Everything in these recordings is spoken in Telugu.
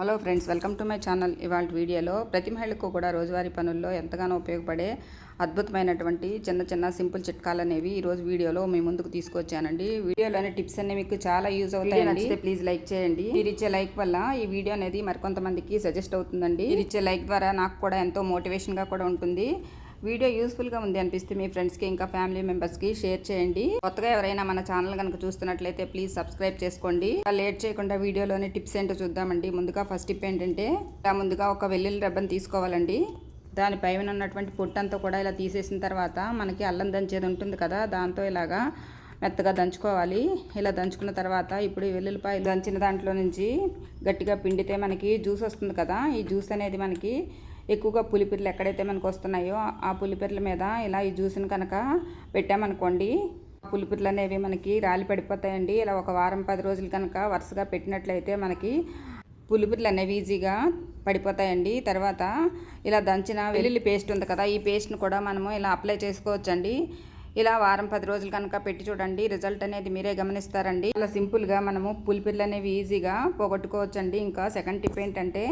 Hello friends welcome to my channel. ఇవాళ వీడియోలో ప్రతి మహిళకు కూడా రోజువారీ పనుల్లో ఎంతగానో ఉపయోగపడే అద్భుతమైనటువంటి చిన్న చిన్న సింపుల్ చిట్కాలు అనేవి ఈ రోజు వీడియోలో మీ ముందుకు తీసుకొచ్చానండి. వీడియోలోని టిప్స్ అన్ని మీకు చాలా యూజ్ అవుతాయండి. ప్లీజ్ లైక్ చేయండి. మీరు ఇచ్చే లైక్ వల్ల ఈ వీడియో అనేది మరికొంతమందికి సజెస్ట్ అవుతుందండి. మీరు ఇచ్చే లైక్ ద్వారా నాకు కూడా ఎంతో మోటివేషన్గా కూడా ఉంటుంది. వీడియో యూస్ఫుల్గా ఉంది అనిపిస్తే మీ ఫ్రెండ్స్కి ఇంకా ఫ్యామిలీ మెంబర్స్కి షేర్ చేయండి. కొత్తగా ఎవరైనా మన ఛానల్ కనుక చూస్తున్నట్లయితే ప్లీజ్ సబ్స్క్రైబ్ చేసుకోండి. లేట్ చేయకుండా వీడియోలోని టిప్స్ ఏంటో చూద్దామండి. ముందుగా ఫస్ట్ టిప్ ఏంటంటే ముందుగా ఒక వెల్లుల్లి రబ్బని తీసుకోవాలండి. దాని పైన ఉన్నటువంటి పొట్టంతా కూడా ఇలా తీసేసిన తర్వాత మనకి అల్లం దంచేది ఉంటుంది కదా దాంతో ఇలాగా మెత్తగా దంచుకోవాలి. ఇలా దంచుకున్న తర్వాత ఇప్పుడు ఈ వెల్లుల్లిపాయలు దంచిన దాంట్లో నుంచి గట్టిగా పిండితే మనకి జ్యూస్ వస్తుంది కదా ఈ జ్యూస్ అనేది మనకి ఎక్కువగా పులిపిర్లు ఎక్కడైతే మనకు వస్తున్నాయో ఆ పులిపిర్ల మీద ఇలా ఈ జ్యూస్ని కనుక పెట్టామనుకోండి పులిపిర్లు అనేవి మనకి రాలి పడిపోతాయండి. ఇలా ఒక వారం పది రోజులు కనుక వరుసగా పెట్టినట్లయితే మనకి పులిపిర్లు అనేవి ఈజీగా పడిపోతాయండి. తర్వాత ఇలా దంచిన వెల్లుల్లి పేస్ట్ ఉంది కదా ఈ పేస్ట్ని కూడా మనము ఇలా అప్లై చేసుకోవచ్చండి. ఇలా వారం పది రోజులు కనుక పెట్టి చూడండి రిజల్ట్ అనేది మీరే గమనిస్తారండి. ఇలా సింపుల్గా మనము పులిపిర్లు అనేవి ఈజీగా పోగొట్టుకోవచ్చండి. ఇంకా సెకండ్ టిప్ ఏంటంటే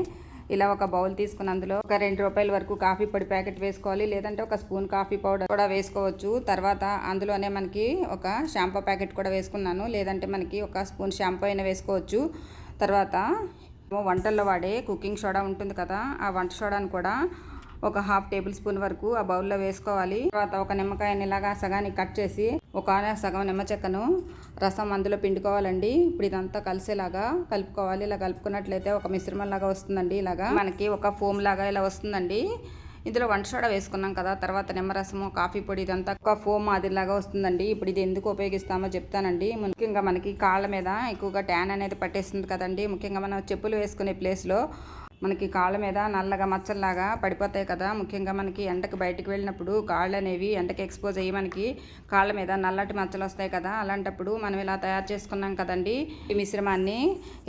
ఇలా ఒక బౌల్ తీసుకుని అందులో ఒక రెండు రూపాయల వరకు కాఫీ పొడి ప్యాకెట్ వేసుకోవాలి. లేదంటే ఒక స్పూన్ కాఫీ పౌడర్ కూడా వేసుకోవచ్చు. తర్వాత అందులోనే మనకి ఒక షాంపూ ప్యాకెట్ కూడా వేసుకున్నాను. లేదంటే మనకి ఒక స్పూన్ షాంపూ అయినా వేసుకోవచ్చు. తర్వాత వంటల్లో వాడే కుకింగ్ సోడా ఉంటుంది కదా ఆ వంట సోడాను కూడా ఒక హాఫ్ టేబుల్ స్పూన్ వరకు ఆ బౌల్లో వేసుకోవాలి. తర్వాత ఒక నిమ్మకాయని ఇలాగా సగానికి కట్ చేసి ఒక సగం నిమ్మ చెక్కను రసం అందులో పిండుకోవాలండి. ఇప్పుడు ఇదంతా కలిసేలాగా కలుపుకోవాలి. ఇలా కలుపుకున్నట్లయితే ఒక మిశ్రమం లాగా వస్తుందండి ఇలాగా. మనకి ఒక ఫోమ్ లాగా ఇలా వస్తుందండి. ఇందులో వంట సోడా వేసుకున్నాం కదా తర్వాత నిమ్మరసము కాఫీ పొడి ఇదంతా ఒక ఫోమ్ మాదిరిలాగా వస్తుందండి. ఇప్పుడు ఇది ఎందుకు ఉపయోగిస్తామో చెప్తానండి. ముఖ్యంగా మనకి కాళ్ళ మీద ఎక్కువగా ట్యాన్ అనేది పట్టేస్తుంది కదండి. ముఖ్యంగా మనం చెప్పులు వేసుకునే ప్లేస్లో మనకి కాళ్ళ మీద నల్లగా మచ్చల్లాగా పడిపోతాయి కదా. ముఖ్యంగా మనకి ఎండకు బయటకు వెళ్ళినప్పుడు కాళ్ళు అనేవి ఎండకి ఎక్స్పోజ్ అయ్యి మనకి కాళ్ళ మీద నల్లటి మచ్చలు వస్తాయి కదా. అలాంటప్పుడు మనం ఇలా తయారు చేసుకున్నాం కదండి. ఈ మిశ్రమాన్ని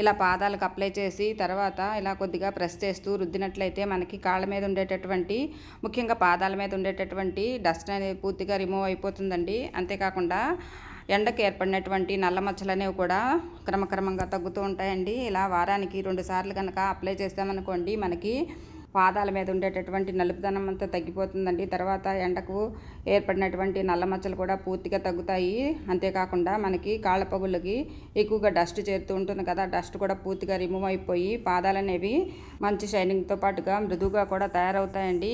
ఇలా పాదాలకు అప్లై చేసి తర్వాత ఇలా కొద్దిగా ప్రెస్ చేస్తూ రుద్దినట్లయితే మనకి కాళ్ళ మీద ఉండేటటువంటి ముఖ్యంగా పాదాల మీద ఉండేటటువంటి డస్ట్ అనేది పూర్తిగా రిమూవ్ అయిపోతుందండి. అంతేకాకుండా ఎండకు ఏర్పడినటువంటి నల్ల మచ్చలు అనేవి కూడా క్రమక్రమంగా తగ్గుతూ ఉంటాయండి. ఇలా వారానికి రెండు సార్లు కనుక అప్లై చేస్తామనుకోండి మనకి పాదాల మీద ఉండేటటువంటి నలుపుదనం అంతా తగ్గిపోతుందండి. తర్వాత ఎండకు ఏర్పడినటువంటి నల్ల మచ్చలు కూడా పూర్తిగా తగ్గుతాయి. అంతేకాకుండా మనకి కాళ్ళ పగుళ్ళకి ఎక్కువగా డస్ట్ చేరుతూ ఉంటుంది కదా డస్ట్ కూడా పూర్తిగా రిమూవ్ అయిపోయి పాదాలు అనేవి మంచి షైనింగ్తో పాటుగా మృదువుగా కూడా తయారవుతాయండి.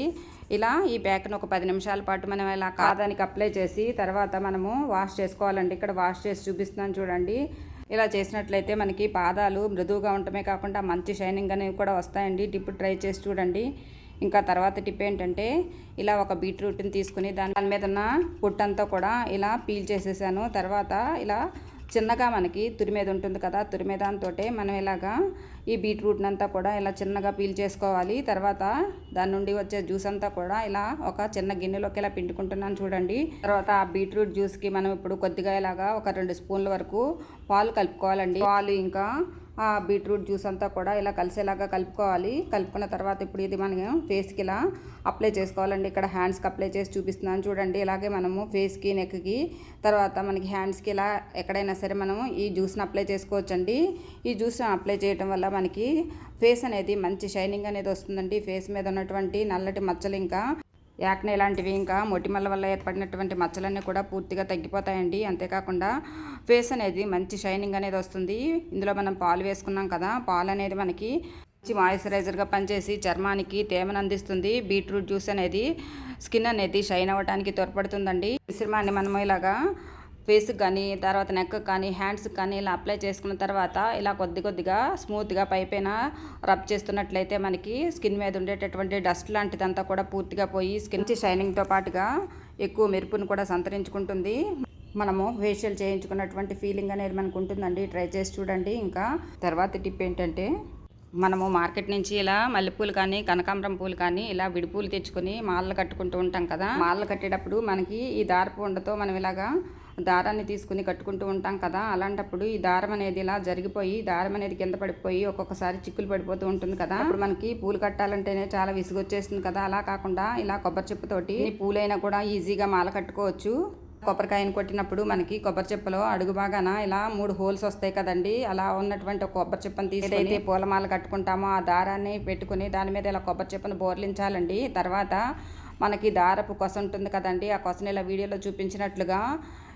ఇలా ఈ ప్యాక్ను ఒక పది నిమిషాల పాటు మనం ఇలా కాదానికి అప్లై చేసి తర్వాత మనము వాష్ చేసుకోవాలండి. ఇక్కడ వాష్ చేసి చూపిస్తున్నాను చూడండి. ఇలా చేసినట్లయితే మనకి పాదాలు మృదువుగా ఉండటమే కాకుండా మంచి షైనింగ్ అనేవి కూడా వస్తాయండి. టిప్ ట్రై చేసి చూడండి. ఇంకా తర్వాత టిప్ ఏంటంటే ఇలా ఒక బీట్రూట్ని తీసుకుని దాని మీద ఉన్న పుట్టంతా కూడా ఇలా పీల్ చేసేసాను. తర్వాత ఇలా చిన్నగా మనకి తురిమేది ఉంటుంది కదా తురిమేదాంతో మనం ఇలాగా ఈ బీట్రూట్ని అంతా కూడా ఇలా చిన్నగా పీల్ చేసుకోవాలి. తర్వాత దాని నుండి వచ్చే జ్యూస్ అంతా కూడా ఇలా ఒక చిన్న గిన్నెలోకి ఇలా పిండుకుంటున్నాను చూడండి. తర్వాత ఆ బీట్రూట్ జ్యూస్కి మనం ఇప్పుడు కొద్దిగా ఇలాగా ఒక రెండు స్పూన్ల వరకు పాలు కలుపుకోవాలండి. పాలు ఇంకా ఆ బీట్రూట్ జ్యూస్ అంతా కూడా ఇలా కలిసేలాగా కలుపుకోవాలి. కలుపుకున్న తర్వాత ఇప్పుడు ఇది మనం ఫేస్కి ఇలా అప్లై చేసుకోవాలండి. ఇక్కడ హ్యాండ్స్కి అప్లై చేసి చూపిస్తున్నాను చూడండి. ఇలాగే మనము ఫేస్కి నెక్కి తర్వాత మనకి హ్యాండ్స్కి ఇలా ఎక్కడైనా సరే మనము ఈ జ్యూస్ని అప్లై చేసుకోవచ్చండి. ఈ జ్యూస్ని అప్లై చేయడం వల్ల మనకి ఫేస్ అనేది మంచి షైనింగ్ అనేది వస్తుందండి. ఫేస్ మీద ఉన్నటువంటి నల్లటి మచ్చలు ఇంకా యాక్నే లాంటివి ఇంకా మొటిమల వల్ల ఏర్పడినటువంటి మచ్చలన్నీ కూడా పూర్తిగా తగ్గిపోతాయండి. అంతేకాకుండా ఫేస్ అనేది మంచి షైనింగ్ అనేది వస్తుంది. ఇందులో మనం పాలు వేసుకున్నాం కదా పాలు అనేది మనకి మంచి మాయిశ్చరైజర్గా పనిచేసి చర్మానికి తేమను అందిస్తుంది. బీట్రూట్ జ్యూస్ అనేది స్కిన్ అనేది షైన్ అవ్వడానికి తోడ్పడుతుందండి. మిశ్రమాన్ని మనం ఇలాగా ఫేస్కి కానీ తర్వాత నెక్ కానీ హ్యాండ్స్కి కానీ ఇలా అప్లై చేసుకున్న తర్వాత ఇలా కొద్ది కొద్దిగా స్మూత్గా పైపైన రబ్ చేస్తున్నట్లయితే మనకి స్కిన్ మీద ఉండేటటువంటి డస్ట్ లాంటిదంతా కూడా పూర్తిగా పోయి స్కిన్ షైనింగ్తో పాటుగా ఎక్కువ మెరుపును కూడా సంతరించుకుంటుంది. మనము ఫేషియల్ చేయించుకున్నటువంటి ఫీలింగ్ అనేది మనకు ఉంటుందండి. ట్రై చేసి చూడండి. ఇంకా తర్వాత టిప్ ఏంటంటే మనము మార్కెట్ నుంచి ఇలా మల్లెపూలు కానీ కనకాంబరం పూలు కానీ ఇలా విడిపూలు తెచ్చుకొని మాలలు కట్టుకుంటూ ఉంటాం కదా. మాలలు కట్టేటప్పుడు మనకి ఈ దారపు ఉండతో మనం ఇలాగా దారాన్ని తీసుకుని కట్టుకుంటూ ఉంటాం కదా. అలాంటప్పుడు ఈ దారం అనేది ఇలా జరిగిపోయి దారం అనేది కింద పడిపోయి ఒక్కొక్కసారి చిక్కులు పడిపోతూ ఉంటుంది కదా. అప్పుడు మనకి పూలు కట్టాలంటేనే చాలా విసుగొచ్చేస్తుంది కదా. అలా కాకుండా ఇలా కొబ్బరి చెప్పుతోటి పూలైనా కూడా ఈజీగా మాల కట్టుకోవచ్చు. కొబ్బరికాయను కొట్టినప్పుడు మనకి కొబ్బరి చెప్పలో అడుగు బాగాన ఇలా మూడు హోల్స్ వస్తాయి కదండి. అలా ఉన్నటువంటి ఒక కొబ్బరి చెప్పని తీసి పూలమాల కట్టుకుంటామో ఆ దారాన్ని పెట్టుకుని దాని మీద ఇలా కొబ్బరి చెప్పను బోర్లించాలండి. తర్వాత మనకి దారపు కొస ఉంటుంది కదండి. ఆ కొసని ఇలా వీడియోలో చూపించినట్లుగా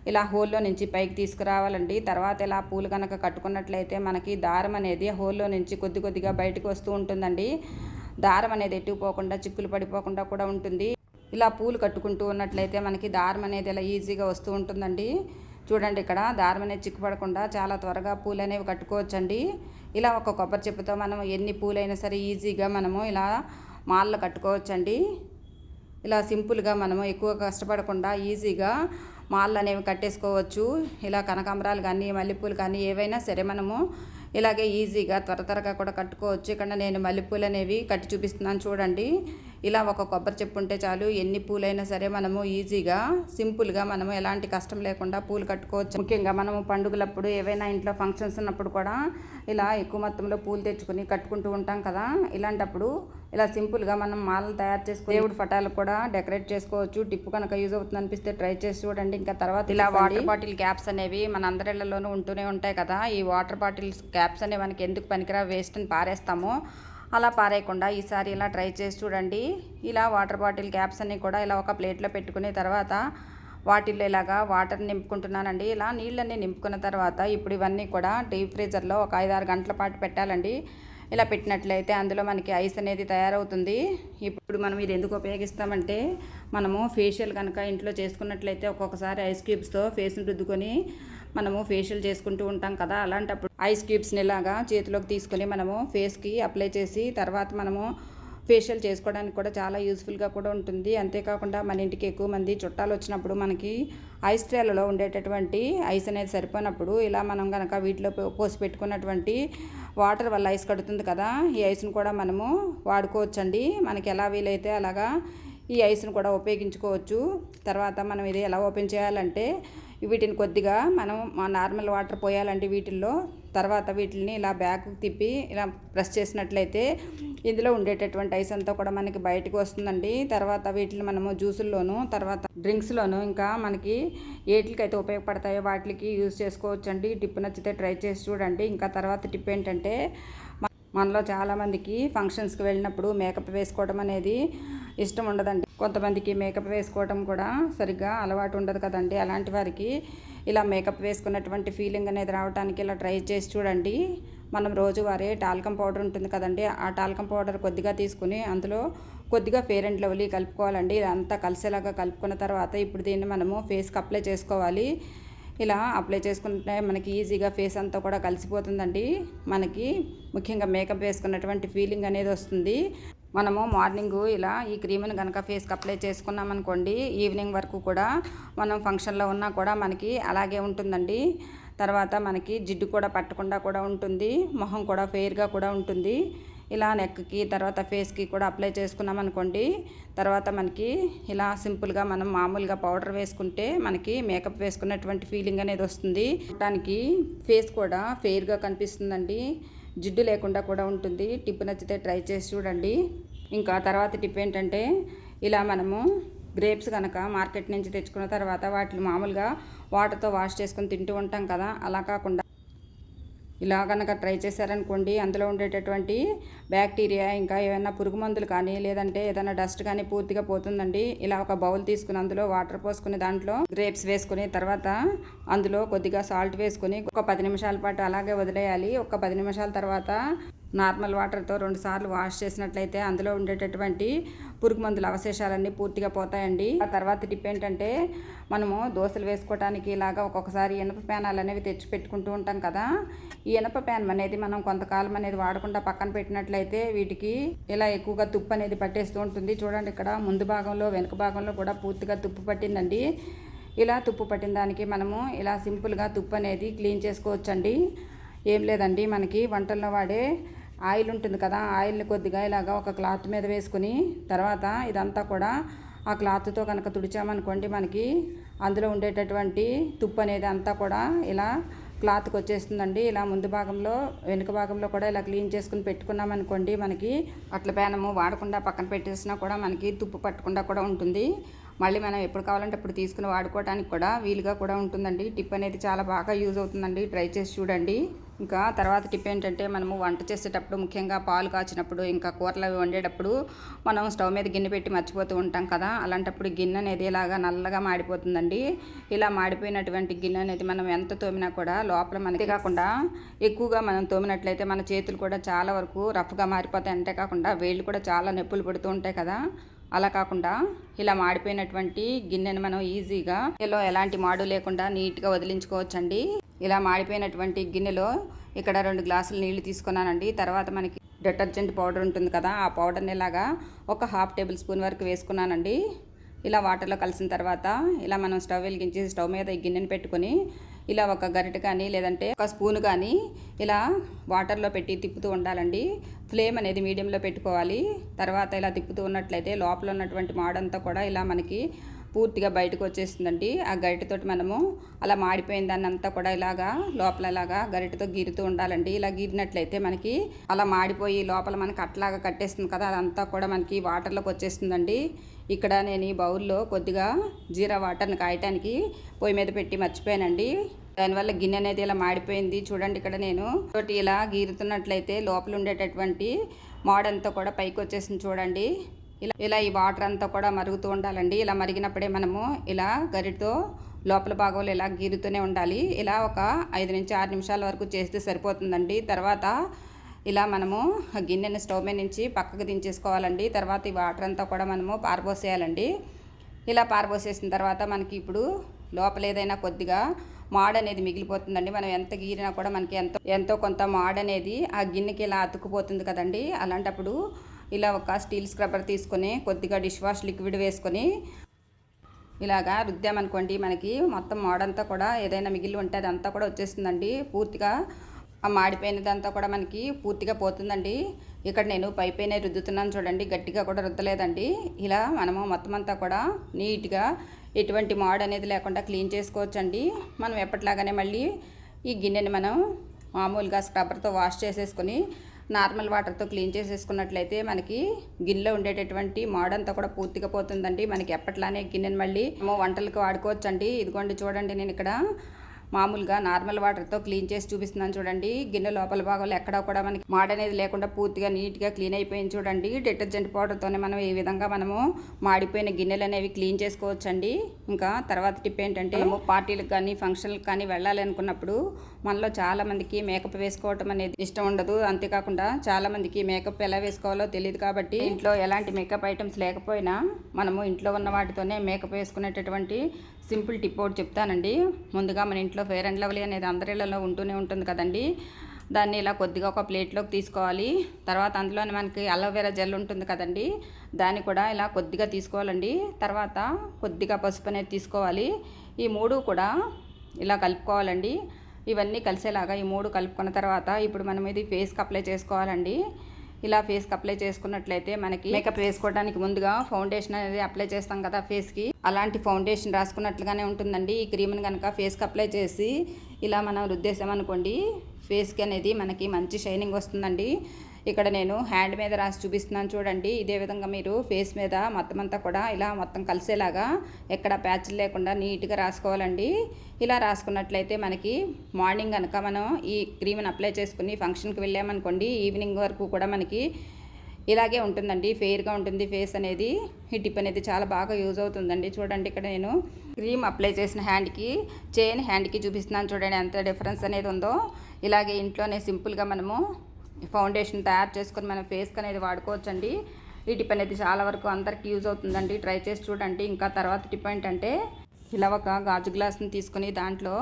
ఇలా హోల్లో నుంచి పైకి తీసుకురావాలండి. తర్వాత ఇలా పూలు కనుక కట్టుకున్నట్లయితే మనకి దారం అనేది హోల్లో నుంచి కొద్ది కొద్దిగా బయటకు వస్తూ ఉంటుందండి. దారం అనేది ఎట్టుకుపోకుండా చిక్కులు పడిపోకుండా కూడా ఉంటుంది. ఇలా పూలు కట్టుకుంటూ ఉన్నట్లయితే మనకి దారం అనేది ఇలా ఈజీగా వస్తూ ఉంటుందండి. చూడండి ఇక్కడ దారం అనేది చిక్కుపడకుండా చాలా త్వరగా పూలు అనేవి కట్టుకోవచ్చండి. ఇలా ఒక కొబ్బరి చెప్పుతో మనం ఎన్ని పూలైనా సరే ఈజీగా మనము ఇలా మాల్లో కట్టుకోవచ్చండి. ఇలా సింపుల్గా మనము ఎక్కువ కష్టపడకుండా ఈజీగా మాల్లు అనేవి కట్టేసుకోవచ్చు. ఇలా కనకాంబరాలు కానీ మల్లెపూలు కానీ ఏవైనా సరే మనము ఇలాగే ఈజీగా త్వర త్వరగా కూడా కట్టుకోవచ్చు. ఇక్కడ నేను మల్లెపూలు అనేవి కట్టి చూపిస్తున్నాను చూడండి. ఇలా ఒక కొబ్బరి చెప్పు ఉంటే చాలు. ఎన్ని పూలైనా సరే మనము ఈజీగా సింపుల్గా మనము ఎలాంటి కష్టం లేకుండా పూలు కట్టుకోవచ్చు. ముఖ్యంగా మనము పండుగలప్పుడు ఏవైనా ఇంట్లో ఫంక్షన్స్ ఉన్నప్పుడు కూడా ఇలా ఎక్కువ మొత్తంలో పూలు తెచ్చుకొని కట్టుకుంటూ ఉంటాం కదా. ఇలాంటప్పుడు ఇలా సింపుల్గా మనం మాలలు తయారు చేసుకుని దేవుడి ఫటాలు కూడా డెకరేట్ చేసుకోవచ్చు. టిప్పు కనుక యూజ్ అవుతుంది అనిపిస్తే ట్రై చేసి చూడండి. ఇంకా తర్వాత ఇలా వాటర్ బాటిల్ క్యాప్స్ అనేవి మన అందరిళ్ళలోనూ ఉంటూనే ఉంటాయి కదా. ఈ వాటర్ బాటిల్స్ క్యాప్స్ అనేవి మనకి ఎందుకు పనికిరా వేస్ట్ అని పారేస్తామో. అలా పారేయకుండా ఈసారి ఇలా ట్రై చేసి చూడండి. ఇలా వాటర్ బాటిల్ క్యాప్స్ అన్నీ కూడా ఇలా ఒక ప్లేట్లో పెట్టుకునే తర్వాత వాటిల్లో ఇలాగా వాటర్ నింపుకుంటున్నానండి. ఇలా నీళ్ళన్నీ నింపుకున్న తర్వాత ఇప్పుడు ఇవన్నీ కూడా డీప్ ఫ్రీజర్లో ఒక ఐదు ఆరు గంటల పాటు పెట్టాలండి. ఇలా పెట్టినట్లయితే అందులో మనకి ఐస్ అనేది తయారవుతుంది. ఇప్పుడు మనం ఇది ఎందుకు ఉపయోగిస్తామంటే మనము ఫేషియల్ కనుక ఇంట్లో చేసుకున్నట్లయితే ఒక్కొక్కసారి ఐస్ క్యూబ్స్తో ఫేస్ని రుద్దుకొని మనము ఫేషియల్ చేసుకుంటూ ఉంటాం కదా అలాంటప్పుడు ఐస్ క్యూబ్స్ని ఇలాగా చేతిలోకి తీసుకొని మనము ఫేస్కి అప్లై చేసి తర్వాత మనము ఫేషియల్ చేసుకోవడానికి కూడా చాలా యూస్ఫుల్గా కూడా ఉంటుంది. అంతేకాకుండా మన ఇంటికి ఎక్కువ మంది చుట్టాలు వచ్చినప్పుడు మనకి ఐస్ ట్రేలలో ఉండేటటువంటి ఐస్ అనేది సరిపోయినప్పుడు ఇలా మనం కనుక వీటిలో పోసి పెట్టుకున్నటువంటి వాటర్ వల్ల ఐస్ కడుతుంది కదా ఈ ఐస్ను కూడా మనము వాడుకోవచ్చండి. మనకి ఎలా వీలైతే అలాగా ఈ ఐస్ను కూడా ఉపయోగించుకోవచ్చు. తర్వాత మనం ఇది ఎలా ఓపెన్ చేయాలంటే వీటిని కొద్దిగా మనం నార్మల్ వాటర్ పోయాలంటే వీటిల్లో తర్వాత వీటిని ఇలా బ్యాక్ తిప్పి ఇలా ప్రెస్ చేసినట్లయితే ఇందులో ఉండేటటువంటి ఐస్ అంతా కూడా మనకి బయటకు వస్తుందండి. తర్వాత వీటిని మనము జ్యూసుల్లోనూ తర్వాత డ్రింక్స్లోనూ ఇంకా మనకి ఏట్లకైతే ఉపయోగపడతాయో వాటికి యూజ్ చేసుకోవచ్చండి. టిప్ నచ్చితే ట్రై చేసి చూడండి. ఇంకా తర్వాత టిప్ ఏంటంటే మనలో చాలామందికి ఫంక్షన్స్కి వెళ్ళినప్పుడు మేకప్ వేసుకోవడం అనేది ఇష్టం ఉండదండి. కొంతమందికి మేకప్ వేసుకోవడం కూడా సరిగ్గా అలవాటు ఉండదు కదండి. అలాంటి వారికి ఇలా మేకప్ వేసుకున్నటువంటి ఫీలింగ్ అనేది రావడానికి ఇలా ట్రై చేసి చూడండి. మనం రోజువారీ టాల్కం పౌడర్ ఉంటుంది కదండి. ఆ టాల్కం పౌడర్ కొద్దిగా తీసుకుని అందులో కొద్దిగా ఫేర్ అండ్ లవ్లీ కలుపుకోవాలండి. ఇదంతా కలిసేలాగా కలుపుకున్న తర్వాత ఇప్పుడు దీన్ని మనము ఫేస్కి అప్లై చేసుకోవాలి. ఇలా అప్లై చేసుకుంటే మనకి ఈజీగా ఫేస్ అంతా కూడా కలిసిపోతుందండి. మనకి ముఖ్యంగా మేకప్ వేసుకున్నటువంటి ఫీలింగ్ అనేది వస్తుంది. మనము మార్నింగ్ ఇలా ఈ క్రీమ్ను కనుక ఫేస్కి అప్లై చేసుకున్నాం అనుకోండి ఈవినింగ్ వరకు కూడా మనం ఫంక్షన్లో ఉన్నా కూడా మనకి అలాగే ఉంటుందండి. తర్వాత మనకి జిడ్డు కూడా పట్టకుండా కూడా ఉంటుంది మొహం కూడా ఫెయిర్గా కూడా ఉంటుంది. ఇలా నెక్కి తర్వాత ఫేస్కి కూడా అప్లై చేసుకున్నాం అనుకోండి. తర్వాత మనకి ఇలా సింపుల్గా మనం మామూలుగా పౌడర్ వేసుకుంటే మనకి మేకప్ వేసుకున్నటువంటి ఫీలింగ్ అనేది వస్తుంది. దానికి ఫేస్ కూడా ఫెయిర్గా కనిపిస్తుందండి. జిడ్డు లేకుండా కూడా ఉంటుంది. టిప్ నచ్చితే ట్రై చేసి చూడండి. ఇంకా తర్వాత టిప్ ఏంటంటే ఇలా మనము గ్రేప్స్ కనుక మార్కెట్ నుంచి తెచ్చుకున్న తర్వాత వాటిని మామూలుగా వాటర్తో వాష్ చేసుకొని తింటూ ఉంటాం కదా. అలా కాకుండా ఇలా కనుక ట్రై చేశారనుకోండి అందులో ఉండేటటువంటి బ్యాక్టీరియా ఇంకా ఏమైనా పురుగు మందులు కానీ లేదంటే ఏదైనా డస్ట్ కానీ పూర్తిగా పోతుందండి. ఇలా ఒక బౌల్ తీసుకుని అందులో వాటర్ పోసుకుని దాంట్లో గ్రేప్స్ వేసుకుని తర్వాత అందులో కొద్దిగా సాల్ట్ వేసుకుని ఒక పది నిమిషాల పాటు అలాగే వదిలేయాలి. ఒక పది నిమిషాల తర్వాత నార్మల్ వాటర్తో రెండు సార్లు వాష్ చేసినట్లయితే అందులో ఉండేటటువంటి పురుగు మందుల అవశేషాలన్నీ పూర్తిగా పోతాయండి. ఆ తర్వాత టిప్ ఏంటంటే మనము దోశలు వేసుకోవడానికి ఇలాగా ఒక్కొక్కసారి ఇనప ప్యానాలు అనేవి తెచ్చి పెట్టుకుంటూ ఉంటాం కదా. ఈ ఇనప ప్యాన్ అనేది మనం కొంతకాలం అనేది వాడకుండా పక్కన పెట్టినట్లయితే వీటికి ఇలా ఎక్కువగా తుప్పు అనేది పట్టేస్తూ ఉంటుంది. చూడండి ఇక్కడ ముందు భాగంలో వెనుక భాగంలో కూడా పూర్తిగా తుప్పు పట్టిందండి. ఇలా తుప్పు పట్టిన దానికి మనము ఇలా సింపుల్గా తుప్పు అనేది క్లీన్ చేసుకోవచ్చండి. ఏం లేదండి మనకి వంటల్లో వాడే ఆయిల్ ఉంటుంది కదా ఆయిల్ని కొద్దిగా ఇలాగా ఒక క్లాత్ మీద వేసుకుని తర్వాత ఇదంతా కూడా ఆ క్లాత్తో కనుక తుడిచామనుకోండి మనకి అందులో ఉండేటటువంటి తుప్పు అనేది అంతా కూడా ఇలా క్లాత్కి వచ్చేస్తుందండి. ఇలా ముందు భాగంలో వెనుక భాగంలో కూడా ఇలా క్లీన్ చేసుకుని పెట్టుకున్నాం అనుకోండి మనకి అట్ల పేనము వాడకుండా పక్కన పెట్టేసినా కూడా మనకి తుప్పు పట్టకుండా కూడా ఉంటుంది. మళ్ళీ మనం ఎప్పుడు కావాలంటే అప్పుడు తీసుకుని వాడుకోవడానికి కూడా వీలుగా కూడా ఉంటుందండి. టిప్ అనేది చాలా బాగా యూజ్ అవుతుందండి. ట్రై చేసి చూడండి. ఇంకా తర్వాత టిప్ ఏంటంటే మనము వంట చేసేటప్పుడు ముఖ్యంగా పాలు కాచినప్పుడు ఇంకా కూరలు అవి వండేటప్పుడు మనం స్టవ్ మీద గిన్నె పెట్టి మర్చిపోతూ ఉంటాం కదా. అలాంటప్పుడు గిన్నె అనేది ఇలాగా నల్లగా మాడిపోతుందండి. ఇలా మాడిపోయినటువంటి గిన్నె అనేది మనం ఎంత తోమినా కూడా లోపల మనకి కాకుండా ఎక్కువగా మనం తోమినట్లయితే మన చేతులు కూడా చాలా వరకు రఫ్గా మారిపోతాయి. అంతేకాకుండా వేళ్ళు కూడా చాలా నొప్పులు పడుతూ ఉంటాయి కదా. అలా కాకుండా ఇలా మాడిపోయినటువంటి గిన్నెను మనం ఈజీగా ఇలా ఎలాంటి మాడు లేకుండా నీట్గా వదిలించుకోవచ్చండి. ఇలా మాడిపోయినటువంటి గిన్నెలో ఇక్కడ రెండు గ్లాసులు నీళ్ళు తీసుకున్నానండి. తర్వాత మనకి డిటర్జెంట్ పౌడర్ ఉంటుంది కదా ఆ పౌడర్ని ఇలాగా ఒక హాఫ్ టేబుల్ స్పూన్ వరకు వేసుకున్నానండి. ఇలా వాటర్లో కలిసిన తర్వాత ఇలా మనం స్టవ్ వెలిగించి స్టవ్ మీద ఈ గిన్నెని పెట్టుకొని ఇలా ఒక గరిటె కానీ లేదంటే ఒక స్పూన్ కానీ ఇలా వాటర్లో పెట్టి తిప్పుతూ ఉండాలండి. ఫ్లేమ్ అనేది మీడియంలో పెట్టుకోవాలి. తర్వాత ఇలా తిప్పుతూ ఉన్నట్లయితే లోపల ఉన్నటువంటి మాడంతా కూడా ఇలా మనకి పూర్తిగా బయటకు వచ్చేసిందండి. ఆ గరిటతోటి మనము అలా మాడిపోయిన దాన్ని అంతా కూడా ఇలాగా లోపల ఇలాగా గరిటతో గీరుతూ ఉండాలండి. ఇలా గీరినట్లయితే మనకి అలా మాడిపోయి లోపల మనకి అట్లాగా కట్టేస్తుంది కదా అదంతా కూడా మనకి వాటర్లోకి వచ్చేస్తుందండి. ఇక్కడ నేను ఈ బౌల్లో కొద్దిగా జీరా వాటర్ని కాయటానికి పొయ్యి మీద పెట్టి మర్చిపోయానండి. దానివల్ల గిన్నె అనేది ఇలా మాడిపోయింది. చూడండి ఇక్కడ నేను తోటి ఇలా గీరుతున్నట్లయితే లోపల ఉండేటటువంటి మోడంతా కూడా పైకి వచ్చేసింది చూడండి. ఇలా ఇలా ఈ వాటర్ అంతా కూడా మరుగుతూ ఉండాలండి. ఇలా మరిగినప్పుడే మనము ఇలా గరిటతో లోపల భాగంలో ఇలా గీరుతూనే ఉండాలి. ఇలా ఒక ఐదు నుంచి ఆరు నిమిషాల వరకు చేస్తే సరిపోతుందండి. తర్వాత ఇలా మనము గిన్నెని స్టవ్ మీద నుంచి పక్కకు దించేసుకోవాలండి. తర్వాత ఈ వాటర్ అంతా కూడా మనము పారబోసేయాలండి. ఇలా పారబోసేసిన తర్వాత మనకి ఇప్పుడు లోపల ఏదైనా కొద్దిగా మాడ్ అనేది మిగిలిపోతుందండి. మనం ఎంత గీరినా కూడా మనకి ఎంతో ఎంతో కొంత మాడ్ అనేది ఆ గిన్నెకి ఇలా అతుక్కుపోతుంది కదండి. అలాంటప్పుడు ఇలా ఒక స్టీల్ స్క్రబ్బర్ తీసుకొని కొద్దిగా డిష్ వాష్ లిక్విడ్ వేసుకొని ఇలాగా రుద్దామనుకోండి మనకి మొత్తం మోడంతా కూడా ఏదైనా మిగిలి ఉంటే అదంతా కూడా వచ్చేస్తుందండి. పూర్తిగా ఆ మాడిపోయినదంతా కూడా మనకి పూర్తిగా పోతుందండి. ఇక్కడ నేను పై పైన రుద్దుతున్నాను చూడండి. గట్టిగా కూడా రుద్దలేదండి. ఇలా మనము మొత్తం అంతా కూడా నీట్గా ఎటువంటి మాడ్ అనేది లేకుండా క్లీన్ చేసుకోవచ్చండి. మనం ఎప్పటిలాగానే మళ్ళీ ఈ గిన్నెని మనం మామూలుగా స్క్రబ్బర్తో వాష్ చేసేసుకొని నార్మల్ వాటర్తో క్లీన్ చేసేసుకున్నట్లయితే మనకి గిన్నెలో ఉండేటటువంటి మాడంతా కూడా పూర్తిగా పోతుందండి. మనకి ఎప్పట్లానే గిన్నెను మళ్ళీ వంటలకు వాడుకోవచ్చండి. ఇదిగోండి చూడండి నేను ఇక్కడ మామూలుగా నార్మల్ వాటర్తో క్లీన్ చేసి చూపిస్తున్నాను చూడండి. గిన్నె లోపల భాగంలో ఎక్కడ కూడా మనకి మాడనేది లేకుండా పూర్తిగా నీట్గా క్లీన్ అయిపోయింది చూడండి. డిటర్జెంట్ పౌడర్తోనే మనం ఈ విధంగా మనము మాడిపోయిన గిన్నెలు అనేవి క్లీన్ చేసుకోవచ్చండి. ఇంకా తర్వాత టిప్ ఏంటంటే మనము పార్టీలకు కానీ ఫంక్షన్లకు కానీ వెళ్ళాలి అనుకున్నప్పుడు మనలో చాలామందికి మేకప్ వేసుకోవటం అనేది ఇష్టం ఉండదు. అంతేకాకుండా చాలామందికి మేకప్ ఎలా వేసుకోవాలో తెలియదు కాబట్టి ఇంట్లో ఎలాంటి మేకప్ ఐటమ్స్ లేకపోయినా మనము ఇంట్లో ఉన్న వాటితోనే మేకప్ వేసుకునేటటువంటి సింపుల్ టిప్ ఒకటి చెప్తానండి. ముందుగా మన ఇంట్లో ఫేర్ అండ్ లవ్లీ అనేది అందరిలో ఉంటూనే ఉంటుంది కదండి. దాన్ని ఇలా కొద్దిగా ఒక ప్లేట్లోకి తీసుకోవాలి. తర్వాత అందులోనే మనకి అలోవెరా జెల్ ఉంటుంది కదండి. దాన్ని కూడా ఇలా కొద్దిగా తీసుకోవాలండి. తర్వాత కొద్దిగా పసుపు అనేది తీసుకోవాలి. ఈ మూడు కూడా ఇలా కలుపుకోవాలండి. ఇవన్నీ కలిసేలాగా ఈ మూడు కలుపుకున్న తర్వాత ఇప్పుడు మనం ఇది ఫేస్కి అప్లై చేసుకోవాలండి. ఇలా ఫేస్కి అప్లై చేసుకున్నట్లయితే మనకి మేకప్ వేసుకోవడానికి ముందుగా ఫౌండేషన్ అనేది అప్లై చేస్తాం కదా ఫేస్కి అలాంటి ఫౌండేషన్ రాసుకున్నట్లుగానే ఉంటుందండి. ఈ క్రీమ్ని కనుక ఫేస్కి అప్లై చేసి ఇలా మనం రుద్దేశామనుకోండి ఫేస్కి అనేది మనకి మంచి షైనింగ్ వస్తుందండి. ఇక్కడ నేను హ్యాండ్ మీద రాసి చూపిస్తున్నాను చూడండి. ఇదే విధంగా మీరు ఫేస్ మీద మొత్తం అంతా కూడా ఇలా మొత్తం కలిసేలాగా ఎక్కడ ప్యాచ్లు లేకుండా నీట్గా రాసుకోవాలండి. ఇలా రాసుకున్నట్లయితే మనకి మార్నింగ్ కనుక మనం ఈ క్రీమ్ని అప్లై చేసుకుని ఫంక్షన్కి వెళ్ళామనుకోండి ఈవినింగ్ వరకు కూడా మనకి ఇలాగే ఉంటుందండి. ఫెయిర్గా ఉంటుంది ఫేస్ అనేది. ఈ టిప్ అనేది చాలా బాగా యూజ్ అవుతుందండి. చూడండి ఇక్కడ నేను క్రీమ్ అప్లై చేసిన హ్యాండ్కి చైన్ హ్యాండ్కి చూపిస్తున్నాను చూడండి ఎంత డిఫరెన్స్ అనేది ఉందో. ఇలాగే ఇంట్లోనే సింపుల్గా మనము ఫౌండేషన్ తయారు చేసుకొని మనం ఫేస్కి అనేది వాడుకోవచ్చండి. ఈ టిప్ అనేది చాలా వరకు అందరికీ యూజ్ అవుతుందండి. ట్రై చేసి చూడండి. ఇంకా తర్వాత టిప్ ఏంటంటే ఇలా ఒక గాజు గ్లాస్ని తీసుకొని దాంట్లో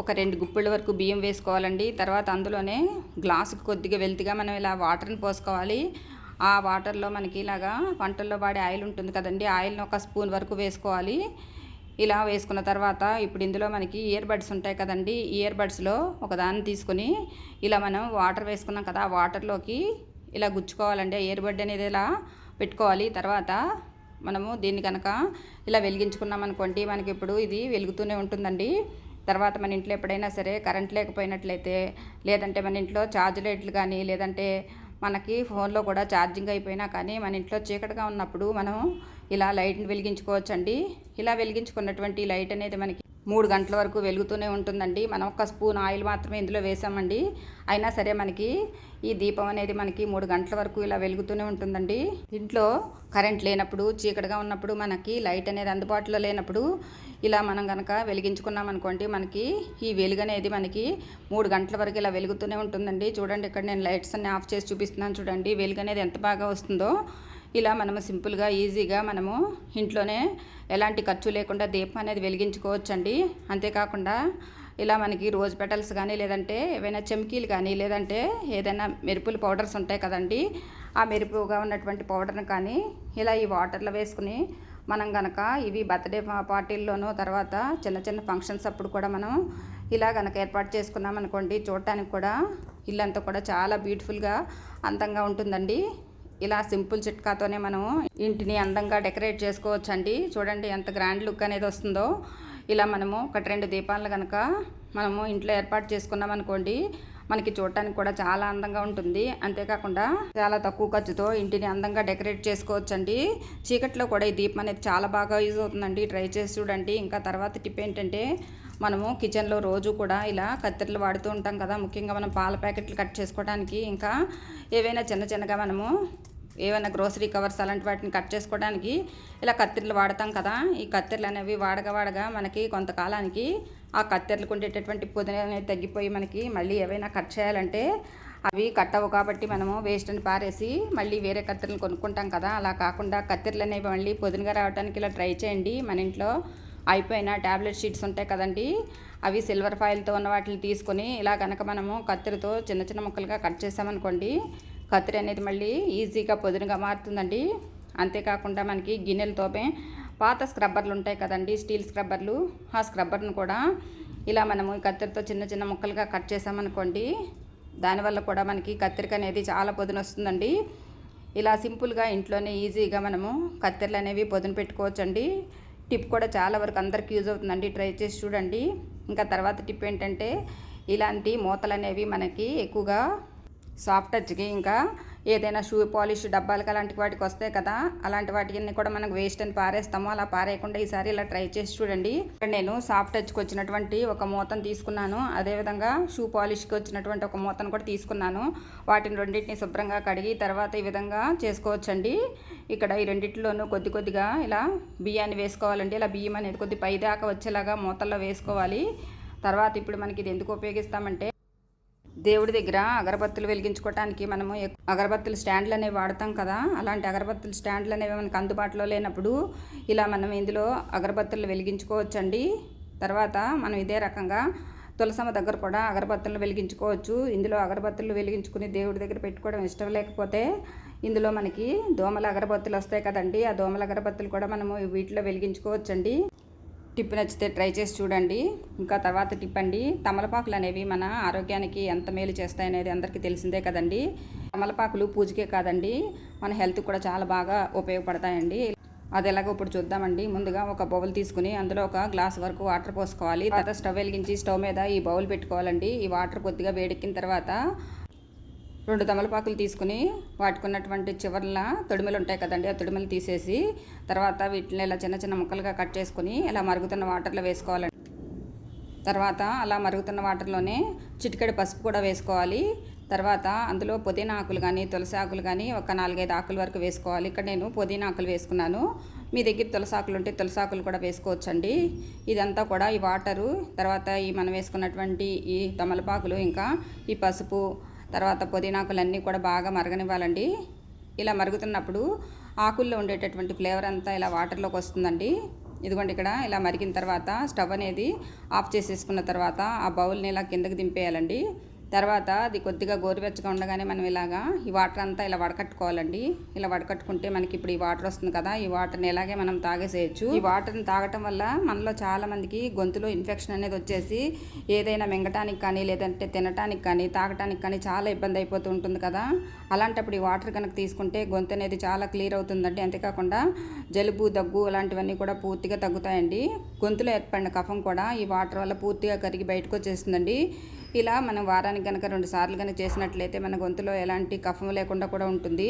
ఒక రెండు గుప్పిళ్ళ వరకు బియ్యం వేసుకోవాలండి. తర్వాత అందులోనే గ్లాసుకు కొద్దిగా వెల్తిగా మనం ఇలా వాటర్ని పోసుకోవాలి. ఆ వాటర్లో మనకి ఇలాగా వంటల్లో వాడే ఆయిల్ ఉంటుంది కదండి. ఆయిల్ని ఒక స్పూన్ వరకు వేసుకోవాలి. ఇలా వేసుకున్న తర్వాత ఇప్పుడు ఇందులో మనకి ఇయర్ బడ్స్ ఉంటాయి కదండి. ఇయర్ బడ్స్లో ఒకదాన్ని తీసుకొని ఇలా మనం వాటర్ వేసుకున్నాం కదా ఆ వాటర్లోకి ఇలా గుచ్చుకోవాలండి. ఇయర్ బడ్ అనేది ఇలా పెట్టుకోవాలి. తర్వాత మనము దీన్ని కనుక ఇలా వెలిగించుకున్నాం అనుకోండి మనకి ఇప్పుడు ఇది వెలుగుతూనే ఉంటుందండి. తర్వాత మన ఇంట్లో ఎప్పుడైనా సరే కరెంట్ లేకపోయినట్లయితే లేదంటే మన ఇంట్లో ఛార్జ్ లైట్లు కానీ లేదంటే మనకి ఫోన్లో కూడా ఛార్జింగ్ అయిపోయినా కానీ మన ఇంట్లో చీకటిగా ఉన్నప్పుడు మనం ఇలా లైట్ని వెలిగించుకోవచ్చండి. ఇలా వెలిగించుకున్నటువంటి లైట్ అనేది మనకి మూడు గంటల వరకు వెలుగుతూనే ఉంటుందండి. మనం ఒక స్పూన్ ఆయిల్ మాత్రమే ఇందులో వేసామండి. అయినా సరే మనకి ఈ దీపం అనేది మనకి మూడు గంటల వరకు ఇలా వెలుగుతూనే ఉంటుందండి. ఇంట్లో కరెంట్ లేనప్పుడు చీకటిగా ఉన్నప్పుడు మనకి లైట్ అనేది అందుబాటులో లేనప్పుడు ఇలా మనం కనుక వెలిగించుకున్నాం అనుకోండి మనకి ఈ వెలుగు అనేది మనకి మూడు గంటల వరకు ఇలా వెలుగుతూనే ఉంటుందండి. చూడండి ఇక్కడ నేను లైట్స్ అన్ని ఆఫ్ చేసి చూపిస్తున్నాను చూడండి. వెలుగు అనేది ఎంత బాగా వస్తుందో. ఇలా మనము సింపుల్గా ఈజీగా మనము ఇంట్లోనే ఎలాంటి ఖర్చు లేకుండా దీపం అనేది వెలిగించుకోవచ్చండి. అంతేకాకుండా ఇలా మనకి రోజ్ పెటల్స్ కానీ లేదంటే ఏవైనా చెమ్కీలు కానీ లేదంటే ఏదైనా మెరుపుల పౌడర్స్ ఉంటాయి కదండి. ఆ మెరుపుగా ఉన్నటువంటి పౌడర్ని కానీ ఇలా ఈ వాటర్లో వేసుకుని మనం కనుక ఇవి బర్త్డే పార్టీల్లోనూ తర్వాత చిన్న చిన్న ఫంక్షన్స్ అప్పుడు కూడా మనం ఇలా కనుక ఏర్పాటు చేసుకున్నాం అనుకోండి చూడటానికి కూడా ఇల్లంతా కూడా చాలా బ్యూటిఫుల్గా అందంగా ఉంటుందండి. ఇలా సింపుల్ చిట్కాతోనే మనం ఇంటిని అందంగా డెకరేట్ చేసుకోవచ్చండి. చూడండి ఎంత గ్రాండ్ లుక్ అనేది వస్తుందో. ఇలా మనము ఒకటి రెండు దీపాలను కనుక మనము ఇంట్లో ఏర్పాటు చేసుకున్నాం అనుకోండి మనకి చూడటానికి కూడా చాలా అందంగా ఉంటుంది. అంతేకాకుండా చాలా తక్కువ ఖర్చుతో ఇంటిని అందంగా డెకరేట్ చేసుకోవచ్చండి. చీకట్లో కూడా ఈ దీపం అనేది చాలా బాగా యూజ్ అవుతుందండి. ట్రై చేసి చూడండి. ఇంకా తర్వాత టిప్ ఏంటంటే మనము కిచెన్లో రోజు కూడా ఇలా కత్తెరలు వాడుతూ ఉంటాం కదా. ముఖ్యంగా మనం పాల ప్యాకెట్లు కట్ చేసుకోవడానికి ఇంకా ఏవైనా చిన్న చిన్నగా మనము ఏమైనా గ్రోసరీ కవర్స్ అలాంటి వాటిని కట్ చేసుకోవడానికి ఇలా కత్తెరలు వాడతాం కదా. ఈ కత్తెరలు అనేవి వాడగా వాడగా మనకి కొంతకాలానికి ఆ కత్తెరలకు ఉండేటటువంటి పొదన అనేది తగ్గిపోయి మనకి మళ్ళీ ఏవైనా కట్ చేయాలంటే అవి కట్ అవ్వవు కాబట్టి మనము వేస్ట్ అని పారేసి మళ్ళీ వేరే కత్తెరలు కొనుక్కుంటాం కదా. అలా కాకుండా కత్తెరలు అనేవి మళ్ళీ పొదునుగా రావడానికి ఇలా ట్రై చేయండి. మన ఇంట్లో అయిపోయిన ట్యాబ్లెట్ షీట్స్ ఉంటాయి కదండి. అవి సిల్వర్ ఫాయిల్తో ఉన్న వాటిని తీసుకొని ఇలా కనుక మనము కత్తెరతో చిన్న చిన్న ముక్కలుగా కట్ చేసామనుకోండి కత్తిరి అనేది మళ్ళీ ఈజీగా పొదునుగా మారుతుందండి. అంతేకాకుండా మనకి గిన్నెలు తోపే పాత స్క్రబ్బర్లు ఉంటాయి కదండి స్టీల్ స్క్రబ్బర్లు. ఆ స్క్రబ్బర్ను కూడా ఇలా మనము కత్తిరితో చిన్న చిన్న ముక్కలుగా కట్ చేసామనుకోండి దానివల్ల కూడా మనకి కత్తిరిక అనేది చాలా పొదును వస్తుందండి ఇలా సింపుల్గా ఇంట్లోనే ఈజీగా మనము కత్తెరలు అనేవి పొదును పెట్టుకోవచ్చండి. టిప్ కూడా చాలా వరకు అందరికీ యూజ్ అవుతుందండి ట్రై చేసి చూడండి. ఇంకా తర్వాత టిప్ ఏంటంటే ఇలాంటి మూతలు అనేవి మనకి ఎక్కువగా సాఫ్ట్ టచ్కి ఇంకా ఏదైనా షూ పాలిష్ డబ్బాలకి అలాంటి వాటికి వస్తాయి కదా అలాంటి వాటిని కూడా మనకు వేస్ట్ అని పారేస్తాము. అలా పారేయకుండా ఈసారి ఇలా ట్రై చేసి చూడండి. ఇక్కడ నేను సాఫ్ట్ టచ్కి వచ్చినటువంటి ఒక మూతను తీసుకున్నాను. అదేవిధంగా షూ పాలిష్కి వచ్చినటువంటి ఒక మూతను కూడా తీసుకున్నాను. వాటిని రెండింటిని శుభ్రంగా కడిగి తర్వాత ఈ విధంగా చేసుకోవచ్చండి. ఇక్కడ ఈ రెండింటిలోనూ కొద్ది కొద్దిగా ఇలా బియ్యాన్ని వేసుకోవాలండి. ఇలా బియ్యం అనేది కొద్ది పైదాకా వచ్చేలాగా మూతల్లో వేసుకోవాలి. తర్వాత ఇప్పుడు మనకి ఇది ఎందుకు ఉపయోగిస్తామంటే దేవుడి దగ్గర అగరబత్తులు వెలిగించుకోవటానికి మనము అగరబత్తుల స్టాండ్లు అనేవి వాడతాం కదా. అలాంటి అగరబత్తుల స్టాండ్లు అనేవి మనకు అందుబాటులో లేనప్పుడు ఇలా మనం ఇందులో అగరబత్తులు వెలిగించుకోవచ్చండి. తర్వాత మనం ఇదే రకంగా తులసమ్మ దగ్గర కూడా అగరబత్తులను వెలిగించుకోవచ్చు. ఇందులో అగరబత్తులు వెలిగించుకుని దేవుడి దగ్గర పెట్టుకోవడం ఇష్టం లేకపోతే ఇందులో మనకి దోమల అగరబత్తులు వస్తాయి కదండి. ఆ దోమల అగరబత్తులు కూడా మనము వీటిలో వెలిగించుకోవచ్చండి. టిప్ నచ్చితే ట్రై చేసి చూడండి. ఇంకా తర్వాత టిప్ అండి తమలపాకులు అనేవి మన ఆరోగ్యానికి ఎంత మేలు చేస్తాయనేది అందరికీ తెలిసిందే కదండి. తమలపాకులు పూజకే కాదండి మన హెల్త్ కూడా చాలా బాగా ఉపయోగపడతాయండి. అది ఎలాగో ఇప్పుడు చూద్దామండి. ముందుగా ఒక బౌల్ తీసుకుని అందులో ఒక గ్లాస్ వరకు వాటర్ పోసుకోవాలి. తర్వాత స్టవ్ వెలిగించి స్టవ్ మీద ఈ బౌల్ పెట్టుకోవాలండి. ఈ వాటర్ కొద్దిగా వేడెక్కిన తర్వాత రెండు తమలపాకులు తీసుకుని వాటికున్నటువంటి చివర్ల తొడిమలు ఉంటాయి కదండి ఆ తొడిమలు తీసేసి తర్వాత వీటిని ఇలా చిన్న చిన్న ముక్కలుగా కట్ చేసుకుని ఇలా మరుగుతున్న వాటర్లో వేసుకోవాలండి. తర్వాత అలా మరుగుతున్న వాటర్లోనే చిటికెడు పసుపు కూడా వేసుకోవాలి. తర్వాత అందులో పుదీనా ఆకులు కానీ తులసి ఆకులు కానీ ఒక నాలుగైదు ఆకుల వరకు వేసుకోవాలి. ఇక్కడ నేను పుదీనా ఆకులు వేసుకున్నాను. మీ దగ్గర తులసి ఆకులు ఉంటే తులసి ఆకులు కూడా వేసుకోవచ్చండి. ఇదంతా కూడా ఈ వాటరు తర్వాత ఈ మనం వేసుకున్నటువంటి ఈ తమలపాకులు ఇంకా ఈ పసుపు తర్వాత పుదీనాకులన్నీ కూడా బాగా మరగనివ్వాలండి. ఇలా మరుగుతున్నప్పుడు ఆకుల్లో ఉండేటటువంటి ఫ్లేవర్ అంతా ఇలా వాటర్లోకి వస్తుందండి. ఇదిగోండి ఇక్కడ ఇలా మరిగిన తర్వాత స్టవ్ అనేది ఆఫ్ చేసేసుకున్న తర్వాత ఆ బౌల్ని ఇలా కిందకి దింపేయాలండి. తర్వాత అది కొద్దిగా గోరువెచ్చగా ఉండగానే మనం ఇలాగా ఈ వాటర్ అంతా ఇలా వడకట్టుకోవాలండి. ఇలా వడకట్టుకుంటే మనకి ఇప్పుడు ఈ వాటర్ వస్తుంది కదా ఈ వాటర్ని ఇలాగే మనం తాగేసేయచ్చు. ఈ వాటర్ని తాగటం వల్ల మనలో చాలా మందికి గొంతులో ఇన్ఫెక్షన్ అనేది వచ్చేసి ఏదైనా మింగటానికి కానీ లేదంటే తినటానికి కానీ తాగటానికి కానీ చాలా ఇబ్బంది అయిపోతూ ఉంటుంది కదా. అలాంటప్పుడు ఈ వాటర్ కనుక తీసుకుంటే గొంతు అనేది చాలా క్లియర్ అవుతుందండి. అంతేకాకుండా జలుబు దగ్గు అలాంటివన్నీ కూడా పూర్తిగా తగ్గుతాయండి. గొంతులో ఏర్పడిన కఫం కూడా ఈ వాటర్ వల్ల పూర్తిగా కరిగి బయటకు వచ్చేస్తుందండి. ఇలా మనం వారానికి వారానికి కనుక రెండు సార్లు కనుక చేసినట్లయితే మన గొంతులో ఎలాంటి కఫం లేకుండా కూడా ఉంటుంది.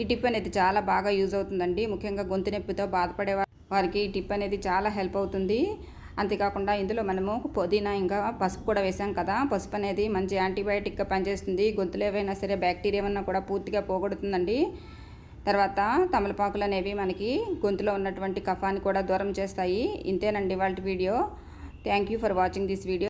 ఈ టిప్ అనేది చాలా బాగా యూజ్ అవుతుందండి. ముఖ్యంగా గొంతు నొప్పితో బాధపడే వారికి ఈ టిప్ అనేది చాలా హెల్ప్ అవుతుంది. అంతేకాకుండా ఇందులో మనము పుదీనా ఇంకా పసుపు కూడా వేసాం కదా. పసుపు అనేది మంచి యాంటీబయాటిక్గా పనిచేస్తుంది. గొంతులో ఏవైనా సరే బ్యాక్టీరియా ఏమన్నా కూడా పూర్తిగా పోగొడుతుందండి. తర్వాత తమలపాకులు అనేవి మనకి గొంతులో ఉన్నటువంటి కఫాన్ని కూడా దూరం చేస్తాయి. ఇంతేనండి వాళ్ళ video. Thank you for watching this video